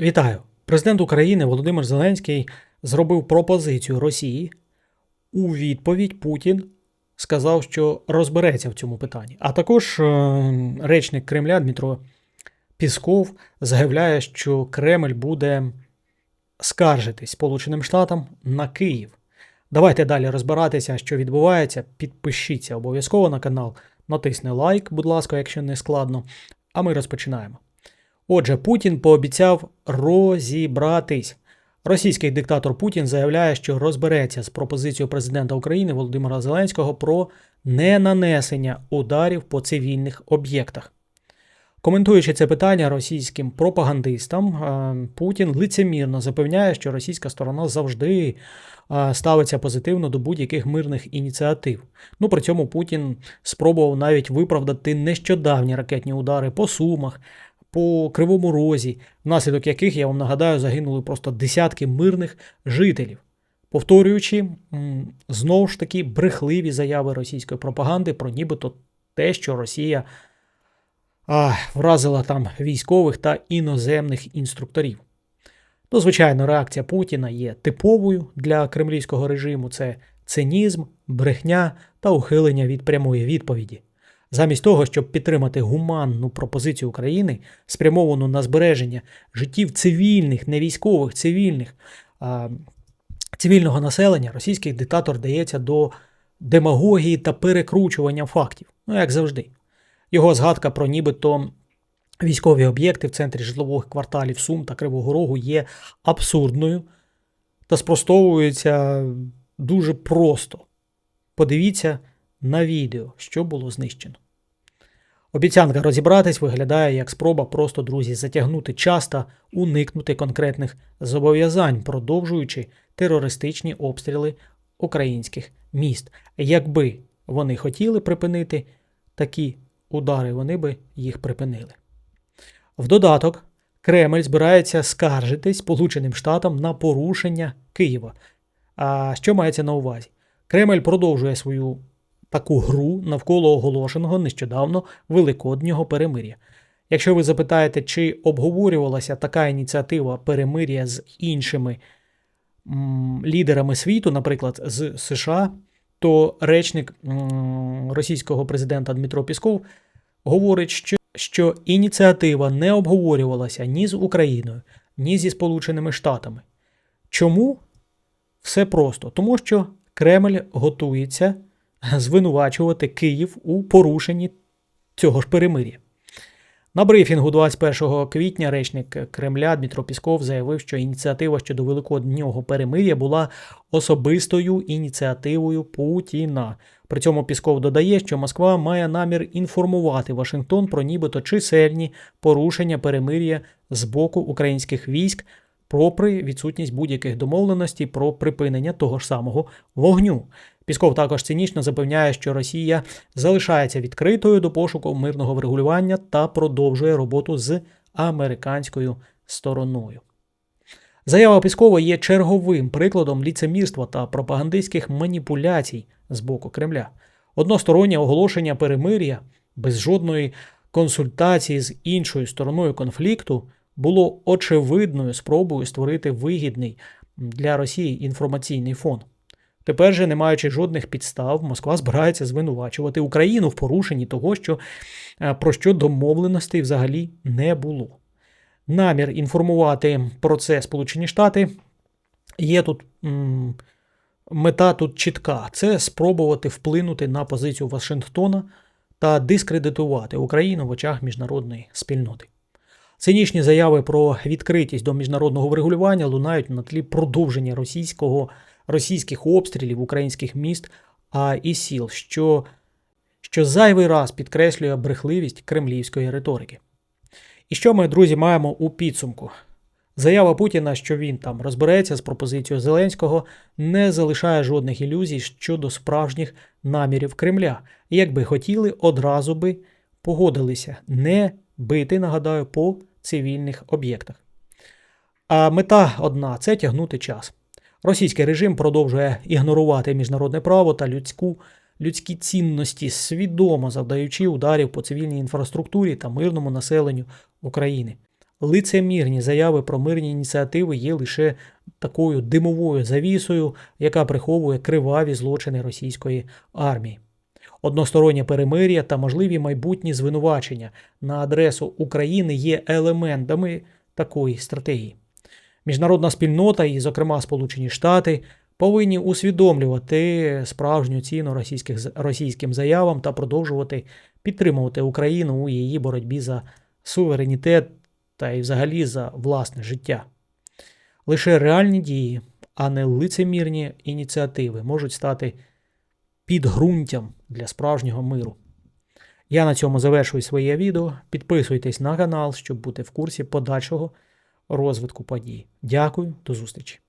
Вітаю! Президент України Володимир Зеленський зробив пропозицію Росії. У відповідь Путін сказав, що розбереться в цьому питанні. А також е, речник Кремля Дмитро Пісков заявляє, що Кремль буде скаржитись Сполученим Штатам на Київ. Давайте далі розбиратися, що відбувається. Підпишіться обов'язково на канал, натисни лайк, будь ласка, якщо не складно. А ми розпочинаємо. Отже, Путін пообіцяв розібратись. Російський диктатор Путін заявляє, що розбереться з пропозицією президента України Володимира Зеленського про ненанесення ударів по цивільних об'єктах. Коментуючи це питання російським пропагандистам, е, Путін лицемірно запевняє, що російська сторона завжди е, ставиться позитивно до будь-яких мирних ініціатив. Ну при цьому Путін спробував навіть виправдати нещодавні ракетні удари по Сумах, по Кривому Розі, внаслідок яких, я вам нагадаю, загинули просто десятки мирних жителів. Повторюючи знову ж таки брехливі заяви російської пропаганди про нібито те, що Росія а, вразила там військових та іноземних інструкторів. Ну, звичайно, реакція Путіна є типовою для кремлівського режиму: це цинізм, брехня та ухилення від прямої відповіді. Замість того, щоб підтримати гуманну пропозицію України, спрямовану на збереження життів цивільних, не військових, цивільних, цивільного населення, російський диктатор дається до демагогії та перекручування фактів. Ну, як завжди. Його згадка про нібито військові об'єкти в центрі житлових кварталів Сум та Кривого Рогу є абсурдною та спростовується дуже просто. Подивіться на відео, що було знищено. Обіцянка розібратись виглядає як спроба просто, друзі, затягнути час та уникнути конкретних зобов'язань, продовжуючи терористичні обстріли українських міст. Якби вони хотіли припинити такі удари, вони би їх припинили. В додаток, Кремль збирається скаржитись Сполученим Штатам на порушення Києва. А що мається на увазі? Кремль продовжує свою таку гру навколо оголошеного нещодавно великоднього перемир'я. Якщо ви запитаєте, чи обговорювалася така ініціатива перемир'я з іншими м, лідерами світу, наприклад, з США, то речник м, російського президента Дмитро Пісков говорить, що, що ініціатива не обговорювалася ні з Україною, ні зі Сполученими Штатами. Чому? Все просто, тому що Кремль готується звинувачувати Київ у порушенні цього ж перемир'я. На брифінгу 21 квітня речник Кремля Дмитро Пісков заявив, що ініціатива щодо великоднього перемир'я була особистою ініціативою Путіна. При цьому Пісков додає, що Москва має намір інформувати Вашингтон про нібито чисельні порушення перемир'я з боку українських військ, попри відсутність будь-яких домовленостей про припинення того ж самого вогню. Пісков також цинічно запевняє, що Росія залишається відкритою до пошуку мирного врегулювання та продовжує роботу з американською стороною. Заява Піскова є черговим прикладом ліцемірства та пропагандистських маніпуляцій з боку Кремля. Одностороннє оголошення перемир'я без жодної консультації з іншою стороною конфлікту було очевидною спробою створити вигідний для Росії інформаційний фон. Тепер же, не маючи жодних підстав, Москва збирається звинувачувати Україну в порушенні того, що, е, про що домовленостей взагалі не було. Намір інформувати про це Сполучені Штати є тут м, мета тут чітка: це спробувати вплинути на позицію Вашингтона та дискредитувати Україну в очах міжнародної спільноти. Цинічні заяви про відкритість до міжнародного врегулювання лунають на тлі продовження російського російських обстрілів українських міст а і сіл, що, що зайвий раз підкреслює брехливість кремлівської риторики. І що ми, друзі, маємо у підсумку? Заява Путіна, що він там розбереться з пропозицією Зеленського, не залишає жодних ілюзій щодо справжніх намірів Кремля. Якби хотіли, одразу би погодилися не бити, нагадаю, по цивільних об'єктах. А мета одна це тягнути час. Російський режим продовжує ігнорувати міжнародне право та людську, людські цінності, свідомо завдаючи ударів по цивільній інфраструктурі та мирному населенню України. лицемірні заяви про мирні ініціативи є лише такою димовою завісою, яка приховує криваві злочини російської армії. Одностороннє перемир'я та можливі майбутні звинувачення на адресу України є елементами такої стратегії. Міжнародна спільнота, і, зокрема, Сполучені Штати, повинні усвідомлювати справжню ціну російських, російським заявам та продовжувати підтримувати Україну у її боротьбі за суверенітет та й взагалі за власне життя. Лише реальні дії, а не лицемірні ініціативи можуть стати підґрунтям для справжнього миру. Я на цьому завершую своє відео. Підписуйтесь на канал, щоб бути в курсі подальшого розвитку подій. Дякую, до зустрічі!